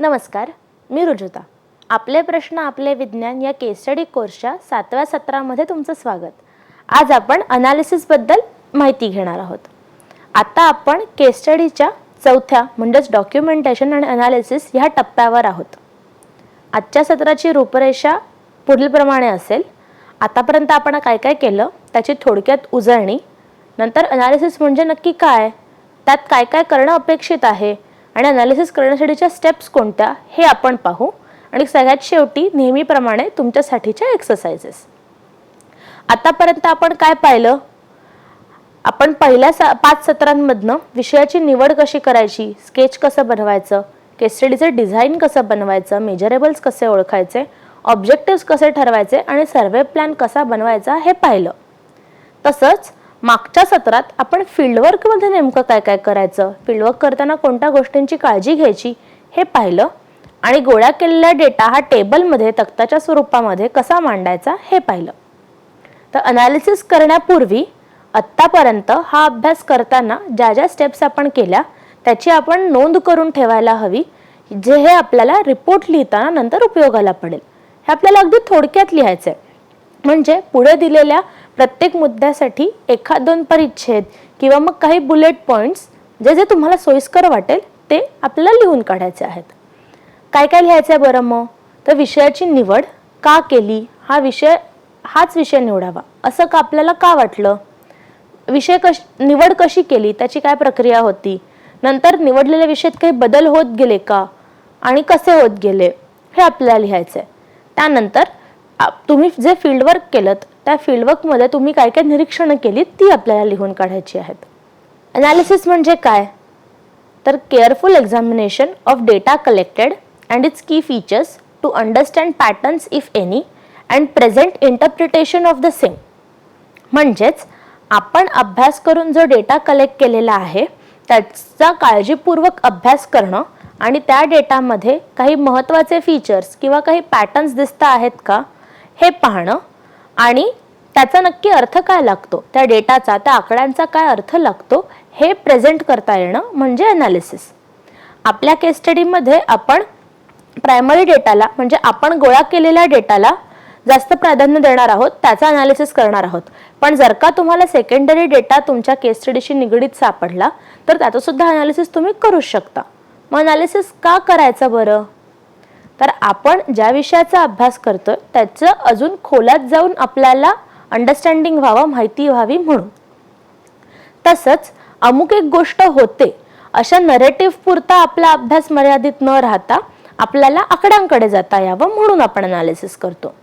नमस्कार मी रुजुता. आपले प्रश्न आपले विज्ञान या केसस्टडी कोर्सच्या सातव्या सत्रामध्ये तुमचं स्वागत. आज आपण अनालिसिसबद्दल माहिती घेणार आहोत. आता आपण केसस्टडीच्या चौथ्या म्हणजेच डॉक्युमेंटेशन आणि अनालिसिस ह्या टप्प्यावर आहोत. आजच्या सत्राची रूपरेषा पुढीलप्रमाणे असेल. आतापर्यंत आपण काय काय केलं त्याची थोडक्यात उजळणी. नंतर अनालिसिस म्हणजे नक्की काय? त्यात काय काय करणं अपेक्षित आहे? आणि अनालिसिस करण्यासाठीच्या स्टेप्स कोणत्या हे आपण पाहू. आणि सगळ्यात शेवटी नेहमीप्रमाणे तुमच्यासाठीच्या एक्सरसाइजेस आतापर्यंत आपण काय पाहिलं? आपण पहिल्या सा पाच सत्रांमधनं विषयाची निवड कशी करायची स्केच कसं बनवायचं केस स्टडीचं डिझाईन कसं बनवायचं मेजरेबल्स कसे ओळखायचे ऑब्जेक्टिव्स कसे ठरवायचे आणि सर्वे प्लॅन कसा बनवायचा हे पाहिलं. तसंच मागच्या सत्रात आपण फील्डवर्कमध्ये नेमकं काय काय करायचं? फील्डवर्क करताना कोणत्या गोष्टींची काळजी घ्यायची? हे पाहिलं. आणि गोळा केलेला डेटा हा टेबलमध्ये तक्ताच्या स्वरूपामध्ये कसा मांडायचा हे पाहिलं. तर अनालिसिस करण्यापूर्वी आत्तापर्यंत हा अभ्यास करताना ज्या ज्या स्टेप्स आपण केल्या त्याची आपण नोंद करून ठेवायला हवी जे हे आपल्याला रिपोर्ट लिहिताना नंतर उपयोगाला पडेल. हे आपल्याला अगदी थोडक्यात लिहायचं आहे म्हणजे पुढे दिलेल्या प्रत्येक मुद्द्यासाठी एखाद दोन परिच्छेद किंवा मग काही बुलेट पॉईंट्स जे जे तुम्हाला सोयीस्कर वाटेल ते आपल्याला लिहून काढायचे आहेत. काय काय लिहायचं आहे बरं मग? तर विषयाची निवड का केली? हा विषय हाच विषय निवडावा. असं का आपल्याला का वाटलं? विषय कश निवड कशी केली? त्याची काय प्रक्रिया होती? नंतर निवडलेल्या विषयात काही बदल होत गेले का? आणि कसे होत गेले? हे आपल्याला लिहायचं आहे त्यानंतर तुम्ही जे फील्डवर्क केलं त्या फील्डवर्कमध्ये तुम्ही काय काय निरीक्षणं केली ती आपल्याला लिहून काढायची आहेत. अनालिसिस म्हणजे काय? तर careful examination of data collected and its key features to understand patterns if any and present interpretation of the same म्हणजेच आपण अभ्यास करून जो डेटा कलेक्ट केलेला आहे त्याचा काळजीपूर्वक अभ्यास करणं आणि त्या डेटामध्ये काही महत्त्वाचे फीचर्स किंवा काही पॅटर्न्स दिसत आहेत का हे पाहणं आणि त्याचा नक्की अर्थ काय लागतो? त्या डेटाचा त्या आकड्यांचा काय अर्थ लागतो? हे प्रेझेंट करता येणं म्हणजे अनालिसिस आपल्या केस स्टडीमध्ये आपण प्रायमरी डेटाला म्हणजे आपण गोळा केलेल्या डेटाला जास्त प्राधान्य देणार आहोत त्याचा अनालिसिस करणार आहोत. पण जर का तुम्हाला सेकंडरी डेटा तुमच्या केस स्टडीशी निगडीत सापडला तर त्याचं सुद्धा अनालिसिस तुम्ही करू शकता. मग अनालिसिस का करायचं बरं? तर आपण ज्या विषयाचा अभ्यास करतोय त्याचं अजून खोलात जाऊन आपल्याला अंडरस्टँडिंग व्हावं माहिती व्हावी म्हणून. तसंच अमुक एक गोष्ट होते अशा नरेटिव्ह पुरता आपला अभ्यास मर्यादित न राहता आपल्याला आकड्यांकडे जाता यावं म्हणून आपण अनालिसिस करतो.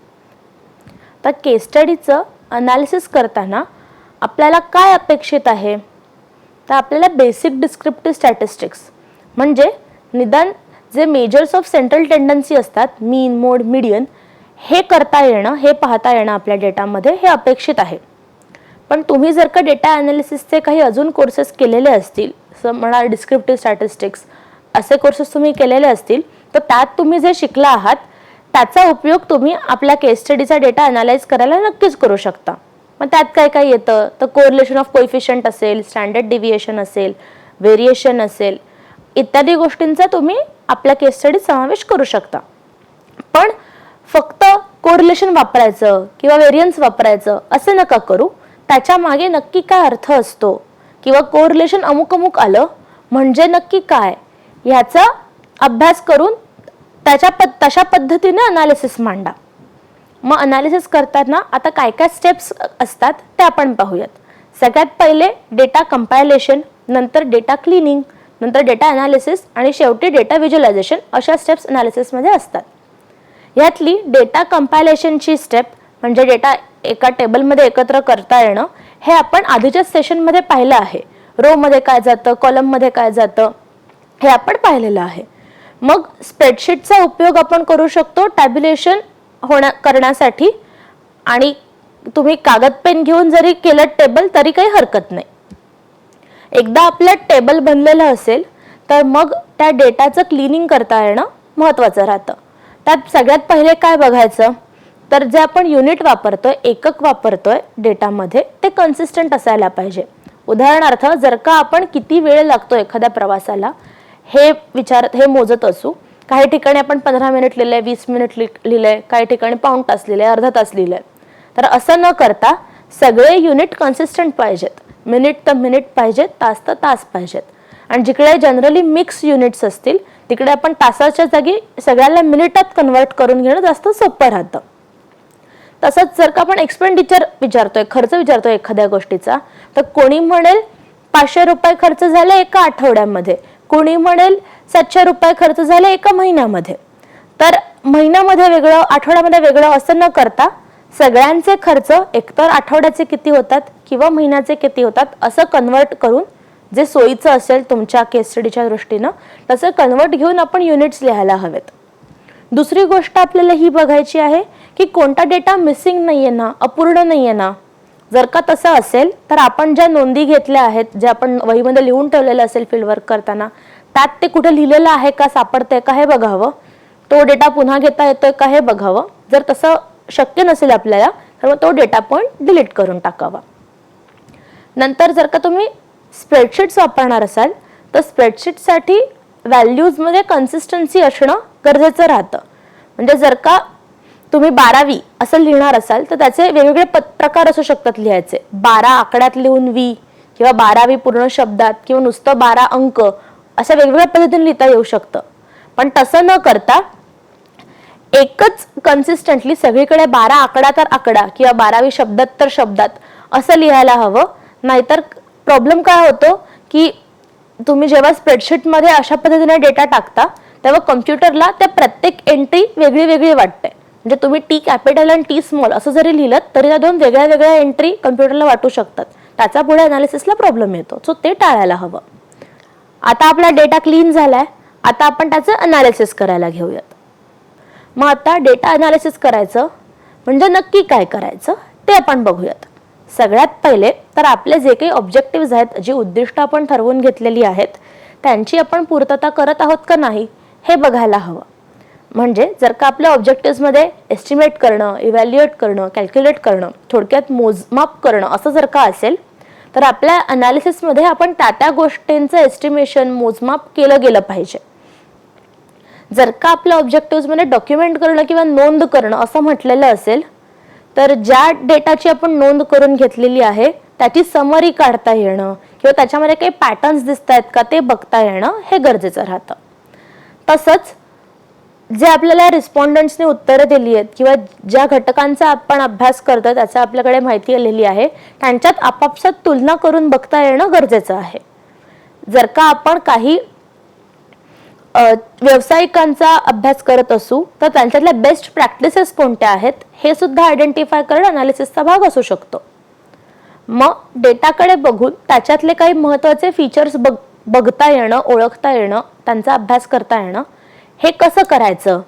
तर केस स्टडीचं अनालिसिस करताना आपल्याला काय अपेक्षित आहे? तर आपल्याला बेसिक डिस्क्रिप्टिव्ह स्टॅटिस्टिक्स म्हणजे निदान जे मेजर्स ऑफ सेंट्रल टेंडन्सी असतात मीन मोड मिडियन हे करता येणं हे पाहता येणं आपल्या डेटामध्ये हे अपेक्षित आहे. पण तुम्ही जर का डेटा ॲनालिसिसचे काही अजून कोर्सेस केलेले असतील म्हणा डिस्क्रिप्टिव्ह स्टॅटिस्टिक्स असे कोर्सेस तुम्ही केलेले असतील तर त्यात तुम्ही जे शिकला आहात त्याचा उपयोग तुम्ही आपल्या केस स्टडीचा डेटा अनालाइज करायला नक्कीच करू शकता. मग त्यात काय काय येतं? तर कोरिलेशन ऑफ कोइफिशियंट असेल स्टँडर्ड डिव्हिएशन असेल व्हेरिएशन असेल इत्यादी गोष्टींचा तुम्ही आपल्या केस स्टडीत समावेश करू शकता. पण फक्त कोरिलेशन वापरायचं किंवा व्हेरियन्स वापरायचं असं नका करू. त्याच्यामागे नक्की काय अर्थ असतो किंवा कोरिलेशन अमुक अमुक आलं म्हणजे नक्की काय ह्याचा अभ्यास करून त्याच्या पद तशा पद्धतीने अनालिसिस मांडा. मग अनालिसिस करताना आता काय काय स्टेप्स असतात ते आपण पाहूयात. सगळ्यात पहिले डेटा कंपायलेशन नंतर डेटा क्लिनिंग नंतर डेटा अनालिसिस आणि शेवटी डेटा व्हिज्युअलायझेशन अशा स्टेप्स अनालिसिसमध्ये असतात. ह्यातली डेटा कंपायलेशनची स्टेप म्हणजे डेटा एका टेबलमध्ये एकत्र करता येणं हे आपण आधीच्या सेशनमध्ये पाहिलं आहे. रोमध्ये काय जातं कॉलममध्ये काय जातं हे आपण पाहिलेलं आहे. मग स्प्रेडशीटचा उपयोग आपण करू शकतो टॅब्युलेशन होण्या करण्यासाठी आणि तुम्ही कागद पेन घेऊन जरी केलं टेबल तरी काही हरकत नाही. एकदा आपलं टेबल बनलेलं असेल तर मग त्या डेटाचं क्लिनिंग करता येणं महत्त्वाचं राहतं. त्यात सगळ्यात पहिले काय बघायचं? तर जे आपण युनिट वापरतोय एकक वापरतोय डेटामध्ये ते कन्सिस्टंट असायला पाहिजे. उदाहरणार्थ जर का आपण किती वेळ लागतो एखाद्या प्रवासाला हे विचार हे मोजत असू. काही ठिकाणी आपण पंधरा मिनिट लिहिलंय वीस मिनिट लि लिहिलंय काही ठिकाणी पाऊण तास लिहिलंय अर्धा तास लिहिलंय. तर असं न करता सगळे युनिट कन्सिस्टंट पाहिजेत. मिनिट तर मिनिट पाहिजेत तास तर तास पाहिजेत. आणि जिकडे जनरली मिक्स युनिट्स असतील तिकडे आपण तासाच्या जागी सगळ्याला मिनिटात कन्वर्ट करून घेणं जास्त सोपं राहतं. तसंच जर का आपण एक्सपेंडिचर विचारतोय खर्च विचारतोय एखाद्या गोष्टीचा तर कोणी म्हणेल पाचशे रुपये खर्च झाले एका आठवड्यामध्ये कोणी म्हणेल सातशे रुपये खर्च झाले एका महिन्यामध्ये. तर महिन्यामध्ये वेगळं आठवड्यामध्ये वेगळं असं न करता सगळ्यांचे खर्च एकतर आठवड्याचे किती होतात किंवा महिन्याचे किती होतात असं कन्वर्ट करून जे सोयीचं असेल तुमच्या केस स्टडीच्या दृष्टीनं तसं कन्वर्ट घेऊन आपण युनिट्स लिहायला हवेत. दुसरी गोष्ट आपल्याला ही बघायची आहे की कोणता डेटा मिसिंग नाहीये ना अपूर्ण नाही आहे ना जर का तसं असेल तर आपण ज्या नोंदी घेतल्या आहेत ज्या आपण वहीमध्ये लिहून ठेवलेलं असेल फील्डवर्क करताना त्यात ते कुठे लिहिलेलं आहे का सापडतंय का हे बघावं. तो डेटा पुन्हा घेता येतोय का हे बघावं. जर तसं शक्य नसेल आपल्याला तर मग तो डेटा पॉईंट डिलीट करून टाकावा. नंतर जर का तुम्ही स्प्रेडशीट्स वापरणार असाल तर स्प्रेडशीटसाठी व्हॅल्यूजमध्ये कन्सिस्टन्सी असणं गरजेचं राहतं. म्हणजे जर का तुम्ही बारावी असं लिहिणार असाल तर त्याचे वेगवेगळे प प्रकार असू शकतात लिहायचे. बारा आकड्यात लिहून वी किंवा बारावी पूर्ण शब्दात किंवा नुसतं बारा अंक अशा वेगवेगळ्या पद्धतीने लिहिता येऊ शकतं. पण तसं न करता एकच कन्सिस्टंटली सगळीकडे बारा आकडा तर आकडा किंवा बारावी शब्दात तर शब्दात असं लिहायला हवं नाहीतर प्रॉब्लेम काय होतो की तुम्ही जेव्हा स्प्रेडशीटमध्ये अशा पद्धतीने डेटा टाकता तेव्हा कम्प्युटरला त्या प्रत्येक एंट्री वेगळी वेगळी वाटते. म्हणजे तुम्ही टी कॅपिटल आणि टी स्मॉल असं जरी लिहिलं तरी त्या दोन वेगळ्या वेगळ्या एंट्री कम्प्युटरला वाटू शकतात. त्याचा पुढे अनालिसिसला प्रॉब्लेम येतो. सो ते टाळायला हवं. आता आपला डेटा क्लीन झालाय. आता आपण त्याचं अनालिसिस करायला घेऊयात. मग आता डेटा अनालिसिस करायचं. म्हणजे नक्की काय करायचं ते आपण बघूयात. सगळ्यात पहिले तर आपले जे काही ऑब्जेक्टिव्ह आहेत जी उद्दिष्ट आपण ठरवून घेतलेली आहेत त्यांची आपण पूर्तता करत आहोत का नाही हे बघायला हवं. म्हणजे जर का आपल्या ऑब्जेक्टिव्हमध्ये एस्टिमेट करणं इव्हॅल्युएट करणं कॅल्क्युलेट करणं थोडक्यात मोजमाप करणं असं जर का असेल तर आपल्या अनालिसिसमध्ये आपण त्या त्या गोष्टींचं एस्टिमेशन मोजमाप केलं गेलं पाहिजे. जर का आपल्या ऑब्जेक्टिव्हमध्ये डॉक्युमेंट करणं किंवा नोंद करणं असं म्हटलेलं असेल तर ज्या डेटाची आपण नोंद करून घेतलेली आहे त्याची समरी काढता येणं किंवा त्याच्यामध्ये काही पॅटर्न्स दिसत आहेत का ते बघता येणं हे गरजेचं राहतं. तसंच जे आपल्याला रिस्पॉन्डंट्सने उत्तरं दिली आहेत किंवा ज्या घटकांचा आपण अभ्यास करतो त्याचा आपल्याकडे माहिती आलेली आहे त्यांच्यात आपापसात तुलना करून बघता येणं गरजेचं आहे. जर का आपण काही व्यावसायिकांचा अभ्यास करत असू तर त्यांच्यातल्या बेस्ट प्रॅक्टिसेस कोणत्या आहेत? हे सुद्धा आयडेंटिफाय करणं अनालिसिसचा भाग असू शकतो. मग डेटाकडे बघून त्याच्यातले काही महत्त्वाचे फीचर्स बघ बघता येणं ओळखता येणं त्यांचा अभ्यास करता येणं हे कसं करायचं?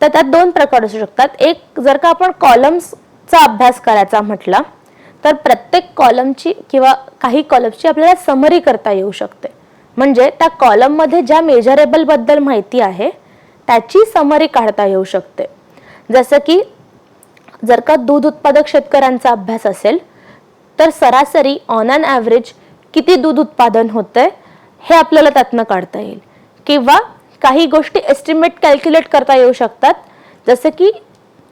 तर त्यात दोन प्रकार असू शकतात. एक जर का आपण कॉलम्सचा अभ्यास करायचा म्हटला तर प्रत्येक कॉलमची किंवा काही कॉलम्सची आपल्याला समरी करता येऊ शकते. म्हणजे त्या कॉलममध्ये ज्या मेजरेबलबद्दल माहिती आहे त्याची समरी काढता येऊ शकते. जसं की जर का दूध उत्पादक शेतकऱ्यांचा अभ्यास असेल तर सरासरी ऑन अन ॲव्हरेज किती दूध उत्पादन होतंय हे आपल्याला त्यातनं काढता येईल. किंवा काही गोष्टी एस्टिमेट कॅल्क्युलेट करता येऊ शकतात जसं की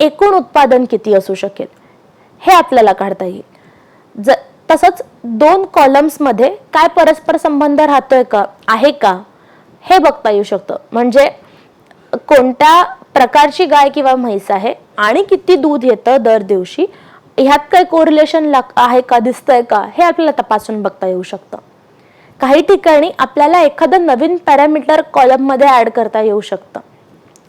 एकूण उत्पादन किती असू शकेल हे आपल्याला काढता येईल. ज तसंच दोन कॉलम्समध्ये काय परस्पर संबंध राहतोय का आहे का हे बघता येऊ शकतं. म्हणजे कोणत्या प्रकारची गाय किंवा म्हैस आहे आणि किती दूध येतं दर दिवशी ह्यात काय कोरिलेशन लाग आहे का दिसतंय का हे आपल्याला तपासून बघता येऊ शकतं. काही ठिकाणी आपल्याला एखादं नवीन पॅरामीटर कॉलममध्ये ॲड करता येऊ शकतं.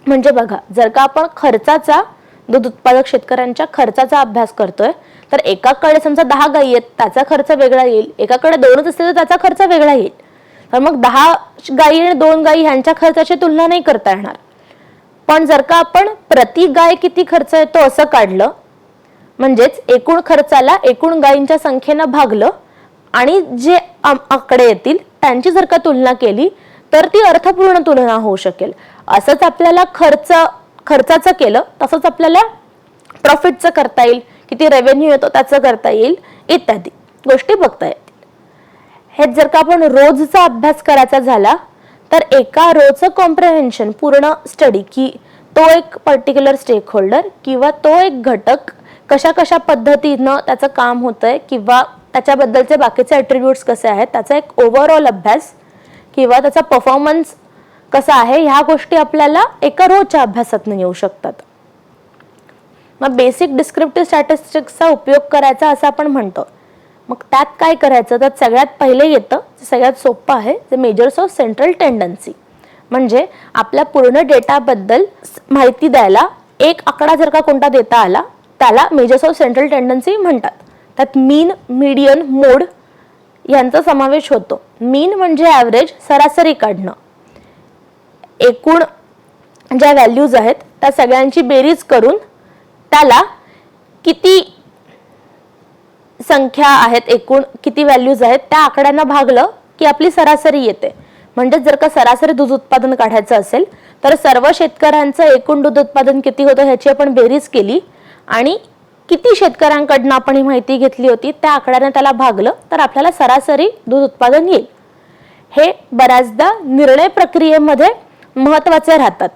म्हणजे बघा जर का आपण खर्चाचा दूध उत्पादक शेतकऱ्यांच्या खर्चाचा अभ्यास करतोय तर एकाकडे समजा दहा गायी आहेत त्याचा खर्च वेगळा येईल. एकाकडे दोनच असतील तर त्याचा खर्च वेगळा येईल. तर मग दहा गायी आणि दोन गायी ह्यांच्या खर्चाची तुलना नाही करता येणार. पण जर का आपण प्रति गाय किती खर्च येतो असं काढलं म्हणजेच एकूण खर्चाला एकूण गायींच्या संख्येनं भागलं आणि जे आकडे येतील त्यांची जर का तुलना केली तर ती अर्थपूर्ण तुलना होऊ शकेल. असंच आपल्याला खर्च खर्चाचं केलं तसंच आपल्याला प्रॉफिटचं करता येईल किती रेव्हेन्यू येतो त्याचं करता येईल इत्यादी गोष्टी बघता येतील. हे जर का आपण रोजचा अभ्यास करायचा झाला तर एका रोचं कॉम्प्रहेन्शन पूर्ण स्टडी की तो एक पर्टिक्युलर स्टेक होल्डर किंवा तो एक घटक कशा कशा पद्धतीनं त्याचं काम होतंय किंवा त्याच्याबद्दलचे बाकीचे ॲट्रिब्यूट्स कसे आहेत त्याचा एक ओव्हरऑल अभ्यास किंवा त्याचा परफॉर्मन्स कसा आहे ह्या गोष्टी आपल्याला एका रोजच्या अभ्यासातून येऊ शकतात. मग बेसिक डिस्क्रिप्टिव्ह स्टॅटिस्टिक्सचा उपयोग करायचा असं आपण म्हणतो. मग त्यात काय करायचं? तर सगळ्यात पहिले येतं जे सगळ्यात सोपं आहे ते मेजर्स ऑफ सेंट्रल टेंडन्सी म्हणजे आपल्या पूर्ण डेटाबद्दल माहिती द्यायला एक आकडा जर का कोणता देता आला त्याला मेजर्स ऑफ सेंट्रल टेंडन्सी म्हणतात. त्यात मीन मीडियन मोड यांचा समावेश होतो. मीन म्हणजे ॲव्हरेज सरासरी काढणं. एकूण ज्या व्हॅल्यूज आहेत त्या सगळ्यांची बेरीज करून त्याला किती संख्या आहेत एकूण किती व्हॅल्यूज आहेत त्या आकड्यांना भागलं की आपली सरासरी येते. म्हणजे जर का सरासरी दूध उत्पादन काढायचं असेल तर सर्व शेतकऱ्यांचं एकूण दूध उत्पादन किती होतं ह्याची आपण बेरीज केली आणि किती शेतकऱ्यांकडनं आपण ही माहिती घेतली होती त्या आकड्याने त्याला भागलं तर आपल्याला सरासरी दूध उत्पादन येईल. हे बऱ्याचदा निर्णय प्रक्रियेमध्ये महत्त्वाचे राहतात.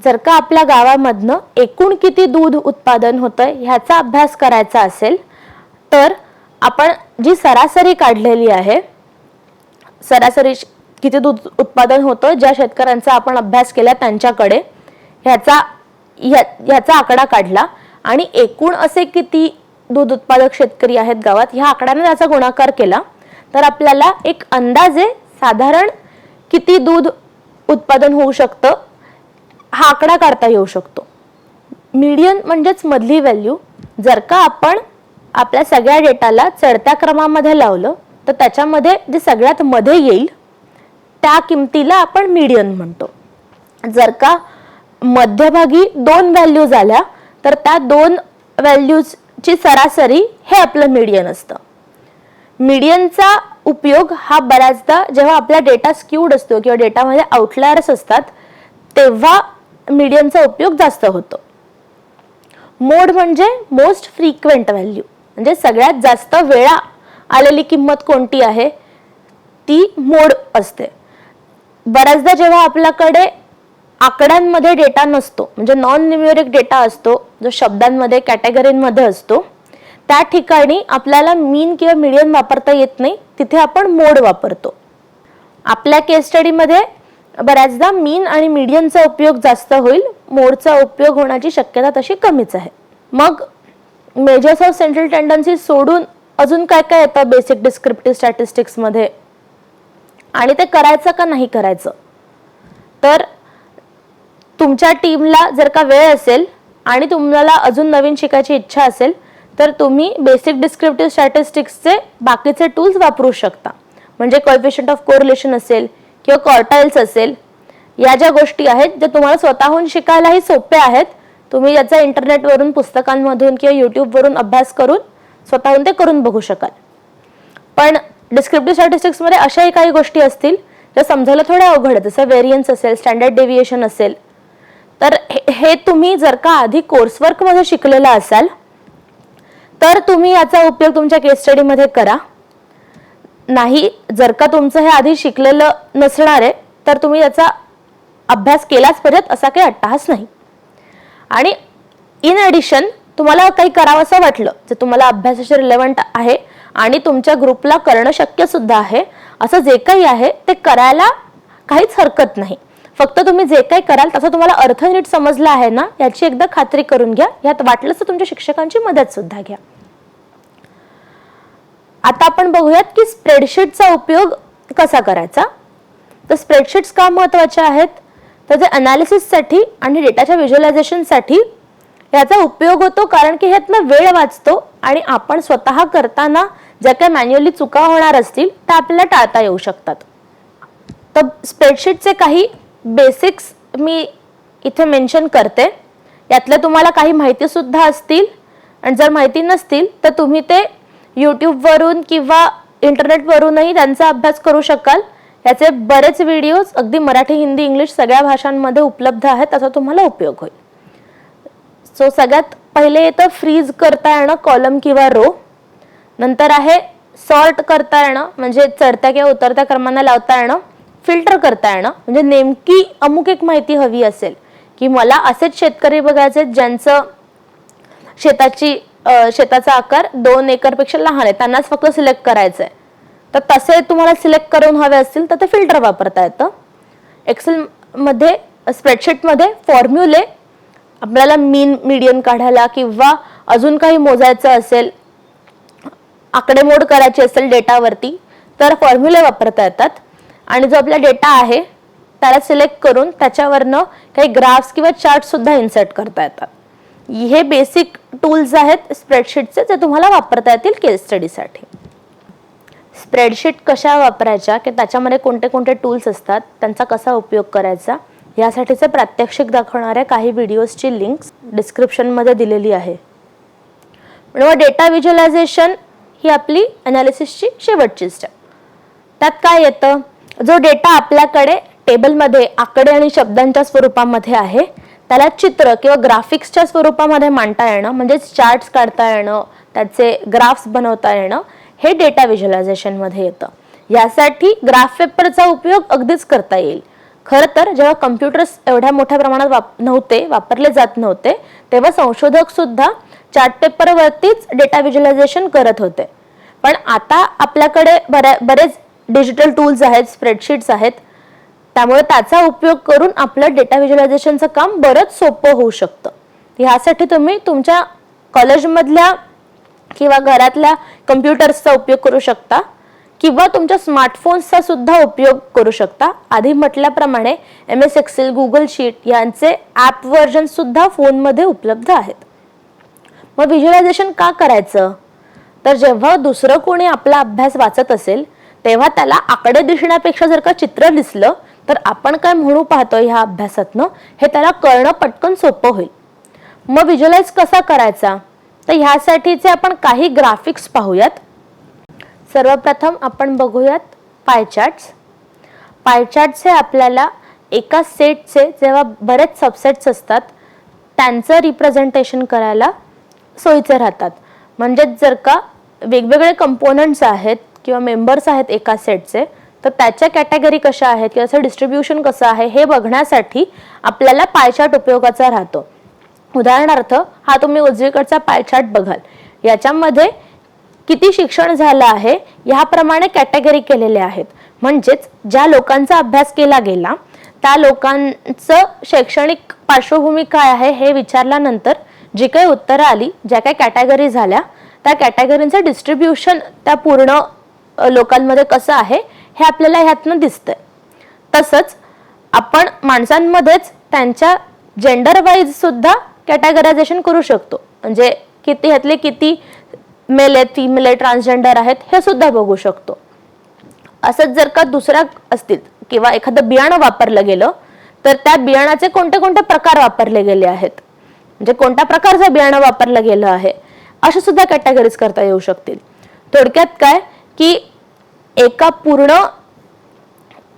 जर का आपल्या गावामधनं एकूण किती दूध उत्पादन होतं ह्याचा अभ्यास करायचा असेल तर आपण जी सरासरी काढलेली आहे सरासरी किती दूध उत्पादन होतं ज्या शेतकऱ्यांचा आपण अभ्यास केला त्यांच्याकडे ह्याचा ह्या- ह्याचा आकडा काढला. आणि एकूण असे किती दूध उत्पादक शेतकरी आहेत गावात ह्या आकड्याने त्याचा गुणाकार केला. तर आपल्याला एक अंदाजे साधारण किती दूध उत्पादन होऊ शकतं हा आकडा काढता येऊ शकतो. मीडियन म्हणजेच मधली व्हॅल्यू जर का आपण आपल्या सगळ्या डेटाला चढत्या क्रमामध्ये लावलं तर त्याच्यामध्ये जे सगळ्यात मध्ये येईल त्या किमतीला आपण मीडियन म्हणतो. जर का मध्यभागी दोन व्हॅल्यूज आल्या तर त्या दोन व्हॅल्यूजची सरासरी हे आपलं मीडियन असतं. मीडियनचा उपयोग हा बऱ्याचदा जेव्हा आपला डेटा स्क्यूड असतो किंवा डेटामध्ये आउटलायर्स असतात तेव्हा मीडियनचा उपयोग जास्त होतो. मोड म्हणजे मोस्ट फ्रिक्वेंट व्हॅल्यू म्हणजे सगळ्यात जास्त वेळा आलेली किंमत कोणती आहे? ती मोड असते. बऱ्याचदा जेव्हा आपल्याकडे आकड्यांमध्ये डेटा नसतो म्हणजे नॉन न्यूमेरिक डेटा असतो जो शब्दांमध्ये कॅटेगरीमध्ये असतो त्या ठिकाणी आपल्याला मीन किंवा मिडियन वापरता येत नाही तिथे आपण मोड वापरतो. आपल्या केस स्टडीमध्ये बऱ्याचदा मीन आणि मीडियनचा उपयोग जास्त होईल मोडचा उपयोग होण्याची शक्यता तशी कमीच आहे. मग मेजर्स ऑफ सेंट्रल टेंडन्सी सोडून अजून काय काय येतं बेसिक डिस्क्रिप्टिव्ह स्टॅटिस्टिक्समध्ये आणि ते करायचं का नाही करायचं? तर तुमच्या टीमला जर का वेळ असेल आणि तुम्हाला अजून नवीन शिकायची इच्छा असेल तर तुम्ही बेसिक डिस्क्रिप्टिव्ह स्टॅटिस्टिक्सचे बाकीचे टूल्स वापरू शकता. म्हणजे कॉल्फिशंट ऑफ कोरिलेशन असेल किंवा कॉर्टाइल्स असेल या ज्या गोष्टी आहेत ज्या तुम्हाला स्वतःहून शिकायलाही सोप्या आहेत तुम्ही याचा इंटरनेटवरून पुस्तकांमधून किंवा यूट्यूबवरून अभ्यास करून स्वतःहून ते करून बघू शकाल. पण डिस्क्रिप्टिव्ह स्टॅटिस्टिक्समध्ये अशाही काही गोष्टी असतील ज्या समजायला थोड्या अवघड आहेत. जसं व्हेरियन्स असेल स्टँडर्ड डेव्हिएशन असेल. तर हे- हे तुम्ही जर का आधी कोर्सवर्कमध्ये शिकलेला असाल तर तुम्ही याचा उपयोग तुमच्या केस स्टडीमध्ये करा. नाही जर का तुमचं हे आधी शिकलेलं नसणार आहे तर तुम्ही याचा अभ्यास केलाच पाहिजेत असा काही अट्टाहास नाही. आणि इन ॲडिशन तुम्हाला काही करावं असं वाटलं जे तुम्हाला अभ्यासाशी रिलेव्हंट आहे आणि तुमच्या ग्रुपला करणं शक्य सुद्धा आहे असं जे काही आहे ते करायला काहीच हरकत नाही. फक्त तुम्ही जे काही कराल त्याचा तुम्हाला अर्थ नीट समजला आहे ना याची एकदा खात्री करून घ्या यात वाटलंच तर तुमच्या शिक्षकांची मदत सुद्धा घ्या. आता आपण बघूयात की स्प्रेडशीटचा उपयोग कसा करायचा? तर स्प्रेडशीट्स का महत्त्वाच्या आहेत? तर ते अनालिसिससाठी आणि डेटाच्या व्हिज्युअलायझेशनसाठी याचा उपयोग होतो कारण की ह्यातनं वेळ वाचतो आणि आपण स्वतः करताना ज्या काही मॅन्युअली चुका होणार असतील त्या आपल्याला टाळता येऊ शकतात. तर स्प्रेडशीटचे काही बेसिक्स मी इथे मेन्शन करते. यातल्या तुम्हाला काही माहितीसुद्धा असतील आणि जर माहिती नसतील तर तुम्ही ते यूट्यूबवरून किंवा इंटरनेटवरूनही त्यांचा अभ्यास करू शकाल. याचे बरेच व्हिडिओज अगदी मराठी हिंदी इंग्लिश सगळ्या भाषांमध्ये उपलब्ध आहेत त्याचा तुम्हाला उपयोग होईल. सो सगळ्यात पहिले येतं फ्रीज करता येणं कॉलम किंवा रो नंतर आहे सॉर्ट करता येणं म्हणजे चढत्या किंवा उतरत्या क्रमांना लावता येणं फिल्टर करता येणं म्हणजे नेमकी अमुक एक माहिती हवी असेल की मला असेच शेतकरी बघायचे आहेत ज्यांचं शेताची शेताचा आकार दोन एकरपेक्षा लहान आहे. त्यांनाच फक्त सिलेक्ट करायचं आहे तर तसे तुम्हाला सिलेक्ट करून हवे असतील तर ते फिल्टर वापरता येतं. एक्सेलमध्ये स्प्रेडशीटमध्ये फॉर्म्युले आपल्याला मीन मीडियम काढायला किंवा अजून काही मोजायचं असेल आकडेमोड करायची असेल डेटावरती तर फॉर्म्युले वापरता येतात. आणि जो आपला डेटा आहे त्याला सिलेक्ट करून त्याच्यावरनं काही ग्राफ्स किंवा चार्ट सुद्धा इन्सर्ट करता येतात. हे बेसिक टूल्स आहेत स्प्रेडशीटचे जे तुम्हाला वापरता येतील केस स्टडीसाठी स्प्रेडशीट कशा वापरायच्या की त्याच्यामध्ये कोणते कोणते टूल्स असतात त्यांचा कसा उपयोग करायचा यासाठीचे प्रात्यक्षिक दाखवणाऱ्या काही व्हिडिओजची लिंक्स डिस्क्रिप्शनमध्ये दिलेली आहे. म्हणून डेटा व्हिज्युअलायझेशन ही आपली अनालिसिसची शेवटची स्टेप त्यात काय येतं? जो डेटा आपल्याकडे टेबलमध्ये आकडे आणि शब्दांच्या स्वरूपामध्ये आहे त्याला चित्र किंवा ग्राफिक्सच्या स्वरूपामध्ये मांडता येणं म्हणजेच चार्ट्स काढता येणं त्याचे ग्राफ्स बनवता येणं हे डेटा व्हिज्युअलायझेशनमध्ये येतं. यासाठी ग्राफ पेपरचा उपयोग अगदीच करता येईल. खरं तर जेव्हा कम्प्युटर्स एवढ्या मोठ्या प्रमाणात वाप नव्हते वापरले जात नव्हते तेव्हा संशोधक सुद्धा चार्ट पेपरवरतीच डेटा व्हिज्युअलायझेशन करत होते. पण आता आपल्याकडे बऱ्या बरेच डिजिटल टूल्स आहेत स्प्रेडशीट्स आहेत. त्यामुळे त्याचा उपयोग करून आपलं डेटा व्हिज्युअलायझेशनचं काम बरंच सोपं होऊ शकतं. ह्यासाठी तुम्ही तुमच्या कॉलेजमधल्या किंवा घरातल्या कम्प्युटर्सचा उपयोग करू शकता किंवा तुमच्या स्मार्टफोन्सचा सुद्धा उपयोग करू शकता. आधी म्हटल्याप्रमाणे M S Excel Google sheet यांचे ॲप व्हर्जन सुद्धा फोनमध्ये उपलब्ध आहेत. मग व्हिज्युअलायझेशन का करायचं? तर जेव्हा दुसरं कोणी आपला अभ्यास वाचत असेल तेव्हा त्याला आकडे दिसण्यापेक्षा जर का चित्र दिसलं तर आपण काय म्हणू पाहतोय ह्या अभ्यासातनं? हे त्याला कळणं पटकन सोपं होईल. मग व्हिज्युअलाइज कसा करायचा? तर ह्यासाठीचे आपण काही ग्राफिक्स पाहूयात. सर्वप्रथम आपण बघूयात पायचार्ट्स चार्ट्स हे आपल्याला एका सेटचे जेव्हा बरेच सबसेट्स असतात त्यांचं रिप्रेझेंटेशन करायला सोयीचे राहतात. म्हणजेच जर का वेगवेगळे कंपोनंट्स आहेत किंवा मेंबर्स आहेत एका सेटचे तर त्याच्या कॅटेगरी कशा आहेत किंवा त्याचं डिस्ट्रीब्युशन कसं आहे हे बघण्यासाठी आपल्याला पायचार्ट उपयोगाचा राहतो. उदाहरणार्थ हा तुम्ही उजवीकडचा पायचार्ट बघाल. याच्यामध्ये किती शिक्षण झालं आहे ह्याप्रमाणे कॅटेगरी केलेले आहेत. म्हणजेच ज्या लोकांचा अभ्यास केला गेला त्या लोकांचं शैक्षणिक पार्श्वभूमी काय आहे हे विचारल्यानंतर जी काही उत्तरं आली ज्या काही कॅटेगरी झाल्या त्या कॅटेगरीचं डिस्ट्रीब्युशन त्या पूर्ण लोकांमध्ये कसं आहे हे आपल्याला ह्यातनं दिसतंय. तसंच आपण माणसांमध्येच त्यांच्या जेंडर वाईज सुद्धा कॅटेगरायझेशन करू शकतो. म्हणजे किती ह्यातले किती मेल आहेत फिमेल आहे ट्रान्सजेंडर आहेत हे सुद्धा बघू शकतो. असंच जर का दुसऱ्या असतील किंवा एखादं बियाणं वापरलं गेलं तर त्या बियाणाचे कोणते कोणते प्रकार वापरले गेले आहेत? म्हणजे कोणत्या प्रकारचं बियाणं वापरलं गेलं आहे? अशा सुद्धा कॅटेगरीज करता येऊ शकतील. थोडक्यात काय? की एका पूर्ण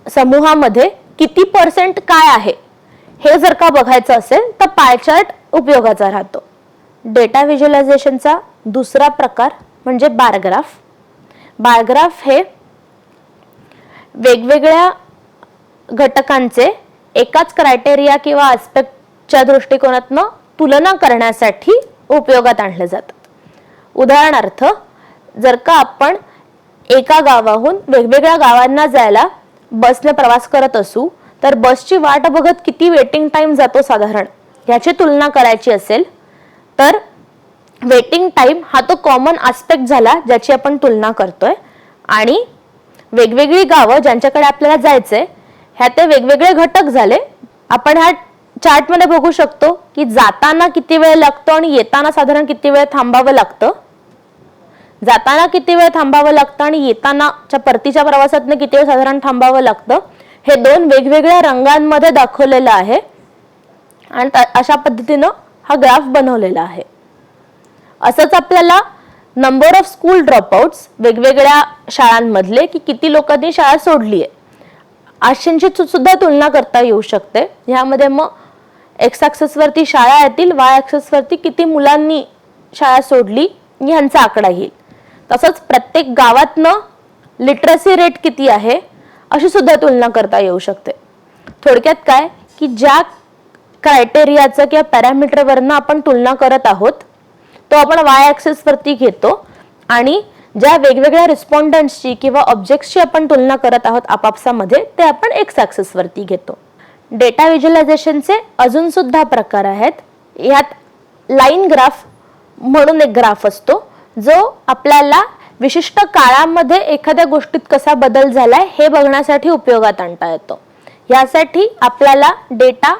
समूहामध्ये किती पर्सेंट काय आहे? हे जर का बघायचं असेल तर पायचार्ट उपयोगाचा राहतो. डेटा व्हिज्युअलायझेशनचा दुसरा प्रकार म्हणजे बारग्राफ बारग्राफ हे वेगवेगळ्या घटकांचे एकाच क्रायटेरिया किंवा आस्पेक्टच्या दृष्टिकोनातनं तुलना करण्यासाठी उपयोगात आणले जातात उदाहरणार्थ जर का आपण एका गावाहून वेगवेगळ्या गावांना जायला बसने प्रवास करत असू तर बसची वाट बघत किती वेटिंग टाइम जातो साधारण? याची तुलना करायची असेल तर वेटिंग टाइम हा तो कॉमन आस्पेक्ट झाला ज्याची आपण तुलना करतोय. आणि वेगवेगळी गावं ज्यांच्याकडे आपल्याला जायचंय ह्या ते वेगवेगळे घटक झाले. आपण ह्या चार्टमध्ये बघू शकतो की जाताना किती वेळ लागतो आणि येताना साधारण किती वेळ थांबावं लागतं. जाताना किती वेळ थांबावं लागतं आणि येतानाच्या परतीच्या प्रवासातनं किती वेळ साधारण थांबावं लागतं. हे दोन वेगवेगळ्या रंगांमध्ये दाखवलेलं आहे. आणि अशा पद्धतीनं हा ग्राफ बनवलेला आहे. असंच आपल्याला नंबर ऑफ स्कूल ड्रॉपआउट्स वेगवेगळ्या शाळांमधले की किती लोकांनी शाळा सोडली आहे अशांची सुद्धा तुलना करता येऊ शकते. ह्यामध्ये मग एक्स ॲक्सेसवरती शाळा येतील वाय ॲक्सेसवरती किती मुलांनी शाळा सोडली ह्यांचा आकडा येईल. तसंच प्रत्येक गावातनं लिटरसी रेट किती आहे अशी सुद्धा तुलना करता येऊ शकते. थोडक्यात काय? की ज्या क्रायटेरियाचं किंवा पॅरामीटरवरनं आपण तुलना करत आहोत तो आपण वाय ॲक्सेसवरती घेतो आणि ज्या वेगवेगळ्या रिस्पॉन्डंट्सची किंवा ऑब्जेक्ट्सची आपण तुलना करत आहोत आपापसामध्ये ते आपण एक्स ॲक्सेसवरती घेतो. डेटा व्हिज्युलायझेशनचे अजूनसुद्धा प्रकार आहेत. यात लाईन ग्राफ म्हणून एक ग्राफ असतो जो आपल्याला विशिष्ट काळामध्ये एखाद्या गोष्टीत कसा बदल झालाय हे बघण्यासाठी उपयोगात आणता येतो. यासाठी आपल्याला डेटा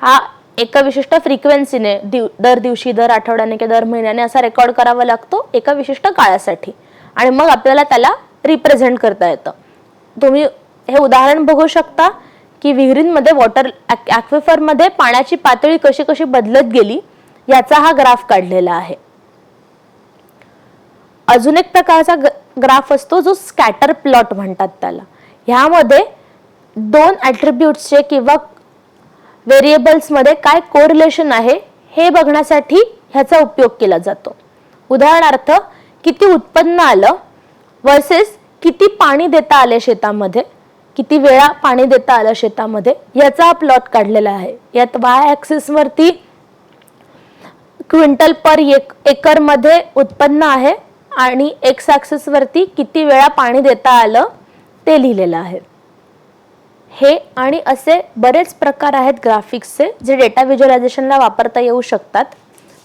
हा एका विशिष्ट फ्रिक्वेन्सीने दिव दर दिवशी दर आठवड्याने किंवा दर महिन्याने असा रेकॉर्ड करावा लागतो एका विशिष्ट काळासाठी. आणि मग आपल्याला त्याला रिप्रेझेंट करता येतं. तुम्ही हे उदाहरण बघू शकता की विहिरींमध्ये वॉटर ॲक्वेफरमध्ये पाण्याची पातळी कशी कशी बदलत गेली याचा हा ग्राफ काढलेला आहे. अजून एक प्रकारचा ग्राफ असतो जो स्कॅटर प्लॉट म्हणतात त्याला. ह्यामध्ये दोन ॲट्रिब्यूट्सचे किंवा व्हेरिएबल्समध्ये काय कोरिलेशन आहे हे बघण्यासाठी ह्याचा उपयोग केला जातो. उदाहरणार्थ किती उत्पन्न आलं वर्सेस किती पाणी देता आले शेतामध्ये किती वेळा पाणी देता आलं शेतामध्ये याचा प्लॉट काढलेला आहे. यात वाय ॲक्सिसवरती क्विंटल पर एक एकरमध्ये उत्पन्न आहे आणि एक्स ॲक्सिसवरती किती वेळा पाणी देता आलं ते लिहिलेलं आहे. हे आणि असे बरेच प्रकार आहेत ग्राफिक्सचे जे डेटा व्हिज्युअलायझेशनला वापरता येऊ शकतात.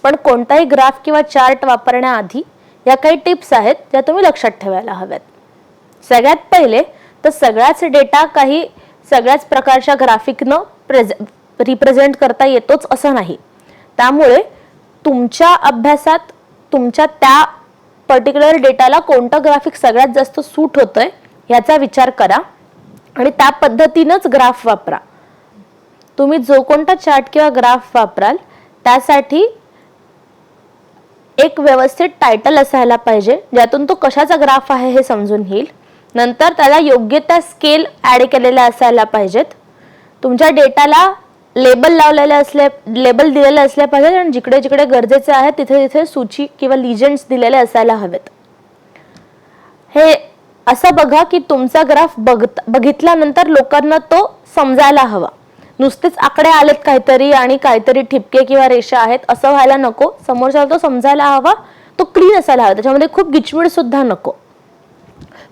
पण कोणताही ग्राफ किंवा चार्ट वापरण्याआधी या काही टिप्स आहेत ज्या तुम्ही लक्षात ठेवायला हव्यात. सगळ्यात पहिले तर सगळ्याच डेटा काही सगळ्याच प्रकारच्या ग्राफिकनं प्रेझ रिप्रेझेंट करता येतोच असं नाही. त्यामुळे तुमच्या अभ्यासात तुमच्या त्या पर्टिक्युलर डेटाला कोणतं ग्राफिक सगळ्यात जास्त सूट होतंय ह्याचा विचार करा आणि त्या पद्धतीनंच ग्राफ वापरा. तुम्ही जो कोणता चार्ट किंवा ग्राफ वापराल त्यासाठी एक व्यवस्थित टायटल असायला पाहिजे ज्यातून तो कशाचा ग्राफ आहे हे समजून येईल नंतर त्याला योग्य त्या स्केल ॲड केलेल्या असायला पाहिजेत. तुमच्या डेटाला लेबल लावलेले असले लेबल दिलेले असले पाहिजेत आणि जिकडे जिकडे गरजेचे आहे तिथे तिथे सूची किंवा लिजंट्स दिलेले असायला हवेत. हे असं बघा की तुमचा ग्राफ बघत बघितल्यानंतर लोकांना तो समजायला हवा. नुसतेच आकडे आलेत काहीतरी आणि काहीतरी ठिपके किंवा रेषा आहेत असं व्हायला नको. समोरच्याला तो समजायला हवा तो क्लीन असायला हवा. त्याच्यामध्ये खूप गिचमिड सुद्धा नको.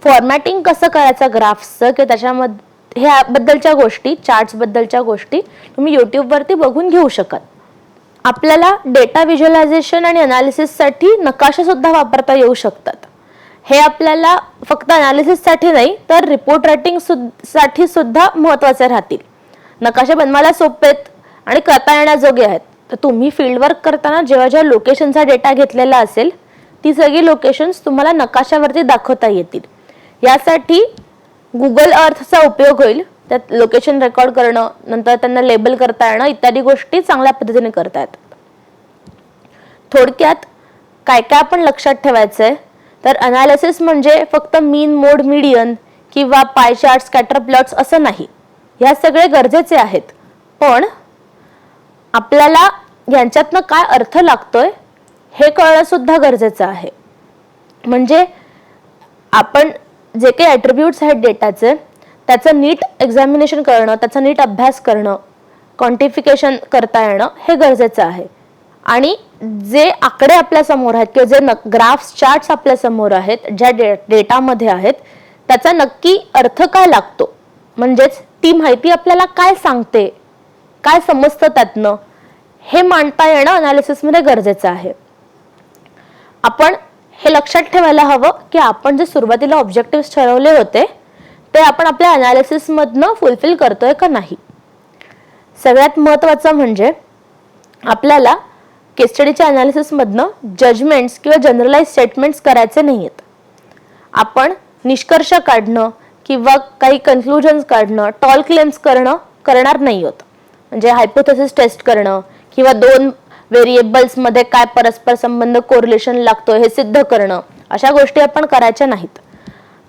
फॉर्मॅटिंग कसं करायचं ग्राफ्सचं किंवा त्याच्यामध्ये ह्याबद्दलच्या गोष्टी चार्ट्सबद्दलच्या गोष्टी तुम्ही यूट्यूबवरती बघून घेऊ शकत. आपल्याला डेटा व्हिज्युअलायझेशन आणि अनालिसिससाठी नकाशेसुद्धा वापरता येऊ शकतात. हे आपल्याला फक्त अनालिसिससाठी नाही तर रिपोर्ट रायटिंग सु साठी सुद्धा महत्त्वाचे राहतील. नकाशे बनवायला सोपे आहेत आणि करता येण्याजोगे आहेत. तर तुम्ही फील्डवर्क करताना जेव्हा जेव्हा लोकेशनचा डेटा घेतलेला असेल ती सगळी लोकेशन्स तुम्हाला नकाशावरती दाखवता येतील. यासाठी गुगल अर्थचा उपयोग होईल. त्यात लोकेशन रेकॉर्ड करणं नंतर त्यांना लेबल करता येणं इत्यादी गोष्टी चांगल्या पद्धतीने करता येतात थोडक्यात काय काय आपण लक्षात ठेवायचं आहे तर अनालिसिस म्हणजे फक्त मीन मोड मीडियन किंवा पाय चार्ट स्कॅटर प्लॉट्स असं नाही. ह्या सगळे गरजेचे आहेत. पण आपल्याला यांच्यातनं काय अर्थ लागतोय हे कळणं सुद्धा गरजेचं आहे. म्हणजे आपण जे काही ॲट्रिब्यूट्स आहेत डेटाचे त्याचं नीट एक्झामिनेशन करणं त्याचा नीट अभ्यास करणं क्वांटिफिकेशन करता येणं हे गरजेचं आहे. आणि जे आकडे आपल्यासमोर आहेत किंवा जे न ग्राफ्स चार्ट्स आपल्यासमोर आहेत ज्या डे डेटामध्ये आहेत त्याचा नक्की अर्थ काय लागतो? म्हणजेच ती माहिती आपल्याला काय सांगते? काय समजतं त्यातनं? हे मांडता येणं अनालिसिसमध्ये गरजेचं आहे. आपण हे लक्षात ठेवायला हवं की आपण जे सुरुवातीला ऑब्जेक्टिव्ह ठरवले होते ते आपण आपल्या अनालिसिसमधनं फुलफिल करतोय का नाही? सगळ्यात महत्त्वाचं म्हणजे आपल्याला केस स्टडीच्या अनालिसिसमधनं जजमेंट्स किंवा जनरलाइज स्टेटमेंट्स करायचे नाही आहेत आपण निष्कर्ष काढणं किंवा काही कन्क्लुजन्स काढणं टॉल क्लेम्स करणं करणार नाही आहोत म्हणजे हायपोथेसिस टेस्ट करणं किंवा दोन मध्ये काय परस्पर संबंध कोरिलेशन लागतो हे सिद्ध करणं अशा गोष्टी आपण करायच्या नाहीत.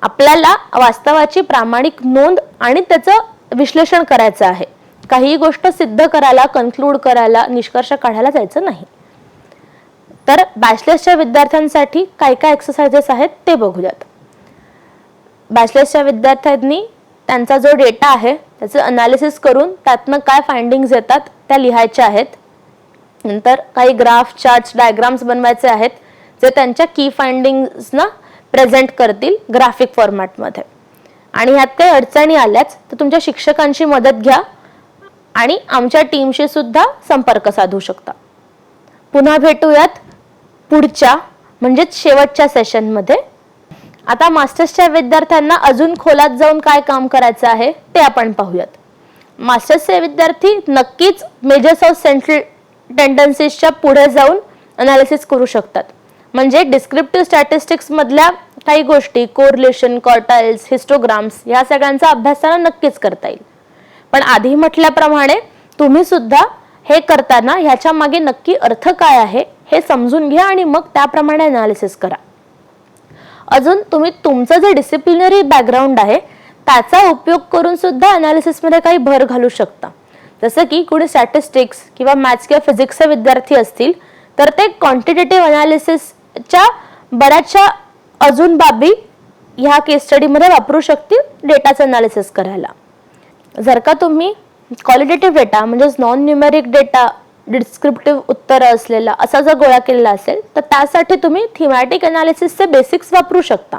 आपल्याला वास्तवाची प्रामाणिक नोंद आणि त्याचं विश्लेषण करायचं आहे. काही गोष्ट सिद्ध करायला कन्क्लूड करायला निष्कर्ष काढायला जायचं नाही. तर बॅचलर्सच्या विद्यार्थ्यांसाठी काय काय एक्सरसाइजेस आहेत ते बघूयात. बॅचलर्सच्या विद्यार्थ्यांनी त्यांचा जो डेटा आहे त्याचं अनालिसिस करून त्यातनं काय फाइंडिंग्स येतात त्या लिहायच्या आहेत. नंतर काही ग्राफ चार्ट डायग्राम्स बनवायचे आहेत जे त्यांच्या की फाइंडिंग्सना प्रेझेंट करतील ग्राफिक फॉर्मॅटमध्ये आणि ह्यात काही अडचणी आल्याच तर तुमच्या शिक्षकांची मदत घ्या आणि आमच्या टीमशी सुद्धा संपर्क साधू शकता. पुन्हा भेटूयात पुढच्या म्हणजेच शेवटच्या सेशनमध्ये आता मास्टर्सच्या विद्यार्थ्यांना अजून खोलात जाऊन काय काम करायचं आहे ते आपण पाहूयात. मास्टर्सचे विद्यार्थी नक्कीच मेजर्स ऑफ सेंट्रल टेंडन्सीजच्या पुढे जाऊन अनालिसिस करू शकतात. म्हणजे डिस्क्रिप्टिव्ह स्टॅटिस्टिक्समधल्या काही गोष्टी कोरिलेशन कॉर्टाइल्स हिस्टोग्राम्स ह्या सगळ्यांचा अभ्यास त्यांना नक्कीच करता येईल. पण आधी म्हटल्याप्रमाणे तुम्ही सुद्धा हे करताना ह्याच्या मागे नक्की अर्थ काय आहे हे समजून घ्या आणि मग त्याप्रमाणे अनालिसिस करा. अजून तुम्ही तुमचं जे डिसिप्लिनरी बॅकग्राऊंड आहे त्याचा उपयोग करून सुद्धा अनालिसिसमध्ये काही भर घालू शकता. जसं की कुणी स्टॅटिस्टिक्स किंवा मॅथ्स किंवा फिजिक्सचे विद्यार्थी असतील तर ते क्वांटिटेटिव्ह अनालिसिसच्या बऱ्याचशा अजून बाबी ह्या केस स्टडीमध्ये वापरू शकतील डेटाचं अनालिसिस करायला. जर का तुम्ही क्वालिटेटिव्ह डेटा म्हणजेच नॉन न्यूमेरिक डेटा डिस्क्रिप्टिव्ह उत्तरं असलेला असा जर गोळा केलेला असेल तर त्यासाठी तुम्ही थिमॅटिक अनालिसिसचे बेसिक्स वापरू शकता.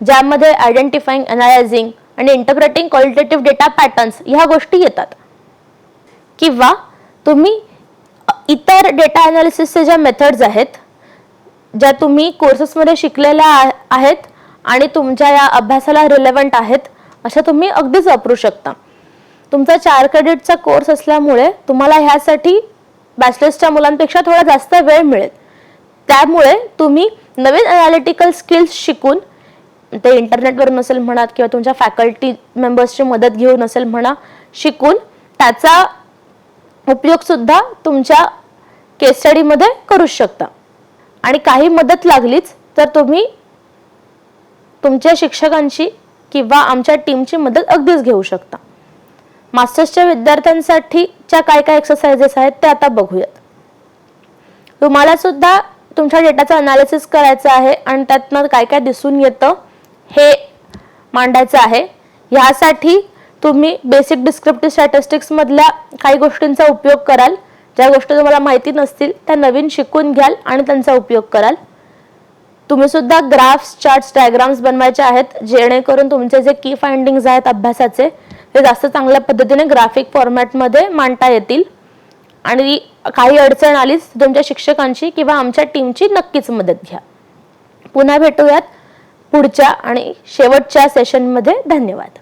ज्यामध्ये आयडेंटिफाईंग अनालायझिंग आणि इंटरप्रेटिंग क्वालिटेटिव्ह डेटा पॅटर्न्स ह्या गोष्टी येतात. किंवा तुम्ही इतर डेटा अनालिसिसचे ज्या मेथड्स आहेत ज्या तुम्ही कोर्सेसमध्ये शिकलेल्या आहेत आणि तुमच्या या अभ्यासाला रिलेव्हंट आहेत अशा तुम्ही अगदीच वापरू शकता. तुमचा चार क्रेडिटचा कोर्स असल्यामुळे तुम्हाला ह्यासाठी बॅचलर्सच्या मुलांपेक्षा थोडा जास्त वेळ मिळेल. त्यामुळे तुम्ही नवीन अनालिटिकल स्किल्स शिकून ते इंटरनेटवरून असेल म्हणा किंवा तुमच्या फॅकल्टी मेंबर्सची मदत घेऊन असेल म्हणा शिकून त्याचा उपयोग सुद्धा तुमच्या केस स्टडीमध्ये करू शकता. आणि काही मदत लागलीच तर तुम्ही तुमच्या शिक्षकांची किंवा आमच्या टीमची मदत अगदीच घेऊ शकता. मास्टर्सच्या विद्यार्थ्यांसाठीच्या काय काय एक्सरसाइजेस आहेत ते आता बघूयात. तुम्हाला सुद्धा तुमच्या डेटाचं अनालिसिस करायचं आहे आणि त्यातनं काय काय दिसून येतं हे मांडायचं आहे. ह्यासाठी तुम्ही बेसिक डिस्क्रिप्टिव्ह स्टॅटिस्टिक्समधल्या काही गोष्टींचा उपयोग कराल. ज्या गोष्टी तुम्हाला माहिती नसतील त्या नवीन शिकून घ्याल आणि त्यांचा उपयोग कराल. तुम्ही सुद्धा ग्राफ्स चार्ट्स डायग्राम्स बनवायचे आहेत जेणेकरून तुमचे जे की फाइंडिंग्स आहेत अभ्यासाचे ते जास्त चांगल्या पद्धतीने ग्राफिक फॉर्मॅटमध्ये मांडता येतील. आणि काही अडचण आलीच तुमच्या शिक्षकांची किंवा आमच्या टीमची नक्कीच मदत घ्या. पुन्हा भेटूयात पुढच्या आणि शेवटच्या सेशनमध्ये धन्यवाद.